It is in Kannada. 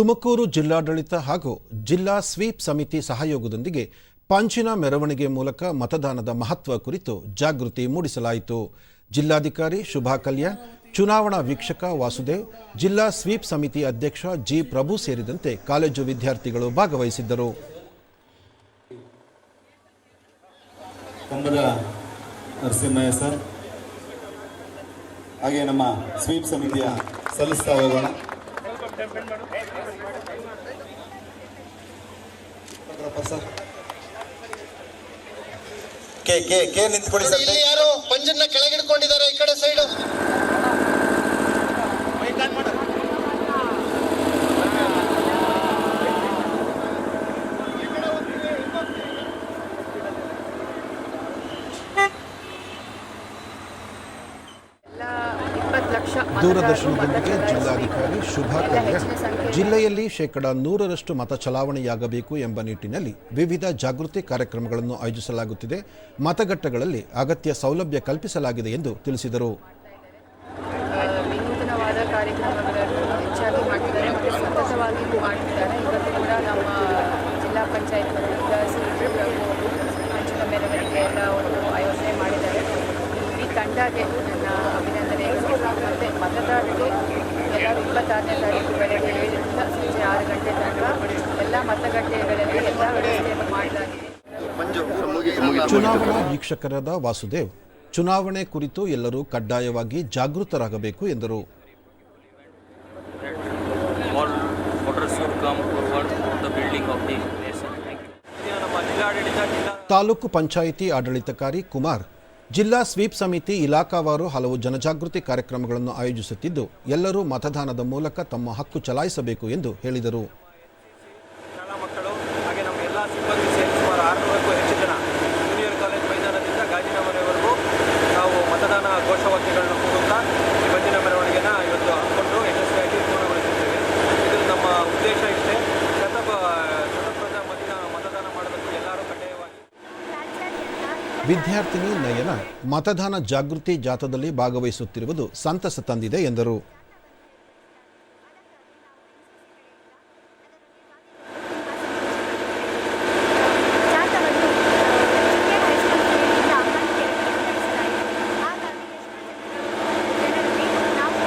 ತುಮಕೂರು ಜಿಲ್ಲಾಡಳಿತ ಹಾಗೂ ಜಿಲ್ಲಾ ಸ್ವೀಪ್ ಸಮಿತಿ ಸಹಯೋಗದೊಂದಿಗೆ ಪಂಚಿನ ಮೆರವಣಿಗೆ ಮೂಲಕ ಮತದಾನದ ಮಹತ್ವ ಕುರಿತು ಜಾಗೃತಿ ಮೂಡಿಸಲಾಯಿತು ಜಿಲ್ಲಾಧಿಕಾರಿ ಶುಭಾ ಕಲ್ಯಾಣ್ ಚುನಾವಣಾ ವೀಕ್ಷಕ ವಾಸುದೇವ್, ಜಿಲ್ಲಾ ಸ್ವೀಪ್ ಸಮಿತಿ ಅಧ್ಯಕ್ಷ ಜಿ ಪ್ರಭು ಸೇರಿದಂತೆ ಕಾಲೇಜು ವಿದ್ಯಾರ್ಥಿಗಳು ಭಾಗವಹಿಸಿದ್ದರು ನರಸಿಂಹಯ್ಯ ಸರ್ ಹಾಗೆ ನಮ್ಮ ಸ್ವೀಪ್ ಸಮಿತಿಯ ಸಲ್ಲಿಸ್ತಾ ಹೋಗೋಣ. ಕೆ ಕೆ ಕೆ ನಿಂತ್ಕೊಳ್ಳಿ ಸರ್ ಇಲ್ಲಿ ಯಾರು ಪಂಜನ್ನ ಕೆಳಗಿಡ್ಕೊಂಡಿದ್ದಾರೆ. ದೂರದರ್ಶನದೊಂದಿಗೆ ಜಿಲ್ಲಾಧಿಕಾರಿ ಶುಭಾ ಕಲ್ಯಾಣ್ ಜಿಲ್ಲೆಯಲ್ಲಿ ಶೇಕಡ ನೂರರಷ್ಟು ಮತ ಚಲಾವಣೆಯಾಗಬೇಕು ಎಂಬ ನಿಟ್ಟಿನಲ್ಲಿ ವಿವಿಧ ಜಾಗೃತಿ ಕಾರ್ಯಕ್ರಮಗಳನ್ನು ಆಯೋಜಿಸಲಾಗುತ್ತಿದೆ. ಮತಗಟ್ಟೆಗಳಲ್ಲಿ ಅಗತ್ಯ ಸೌಲಭ್ಯ ಕಲ್ಪಿಸಲಾಗಿದೆ ಎಂದು ತಿಳಿಸಿದರು. ವಿನೂತನವಾದ ಕಾರ್ಯಕ್ರಮಗಳನ್ನು ಹೆಚ್ಚಾಗಿ ಮಾಡ್ತಿದ್ದಾರೆ ಮತ್ತು ಸತತವಾಗಿ ಮಾಡ್ತಿದ್ದಾರೆ. ಇವತ್ತು ಕೂಡ ನಮ್ಮ ಜಿಲ್ಲಾ ಪಂಚಾಯತ್ ವತಿಯಿಂದ ಸಿ ಹಂಚಿನ ಮೆರವಣಿಗೆ ಎಲ್ಲ ಒಂದು ಆಯೋಜನೆ ಮಾಡಿದ್ದಾರೆ. ಈ ತಂಡಕ್ಕೆ ನನ್ನ ಮತದಾರರಿಗೆ ಎಲ್ಲರೂ ಇಪ್ಪತ್ತಾರನೇ ತಾರೀಕು ಬೆಳಗ್ಗೆ ಏಳರಿಂದ ಸಂಜೆ ಆರು ಗಂಟೆ ತನಕ ಎಲ್ಲ ಮತಗಟ್ಟೆಗಳಲ್ಲಿ ಎಲ್ಲ ವ್ಯವಸ್ಥೆಯನ್ನು ಮಾಡಲಾಗಿದೆ. ಚುನಾವಣಾ ವೀಕ್ಷಕರಾದ ವಾಸುದೇವ್ ಚುನಾವಣೆ ಕುರಿತು ಎಲ್ಲರೂ ಕಡ್ಡಾಯವಾಗಿ ಜಾಗೃತರಾಗಬೇಕು ಎಂದರು. ತಾಲೂಕು ಪಂಚಾಯಿತಿ ಆಡಳಿತಕಾರಿ ಕುಮಾರ್ ಜಿಲ್ಲಾ ಸ್ವೀಪ್ ಸಮಿತಿ ಇಲಾಖಾವಾರು ಹಲವು ಜನಜಾಗೃತಿ ಕಾರ್ಯಕ್ರಮಗಳನ್ನು ಆಯೋಜಿಸುತ್ತಿದ್ದು, ಎಲ್ಲರೂ ಮತದಾನದ ಮೂಲಕ ತಮ್ಮ ಹಕ್ಕು ಚಲಾಯಿಸಬೇಕು ಎಂದು ಹೇಳಿದರು. ವಿದ್ಯಾರ್ಥಿನಿ ನಯನ ಮತದಾನ ಜಾಗೃತಿ ಜಾಥಾದಲ್ಲಿ ಭಾಗವಹಿಸುತ್ತಿರುವುದು ಸಂತಸ ತಂದಿದೆ ಎಂದರು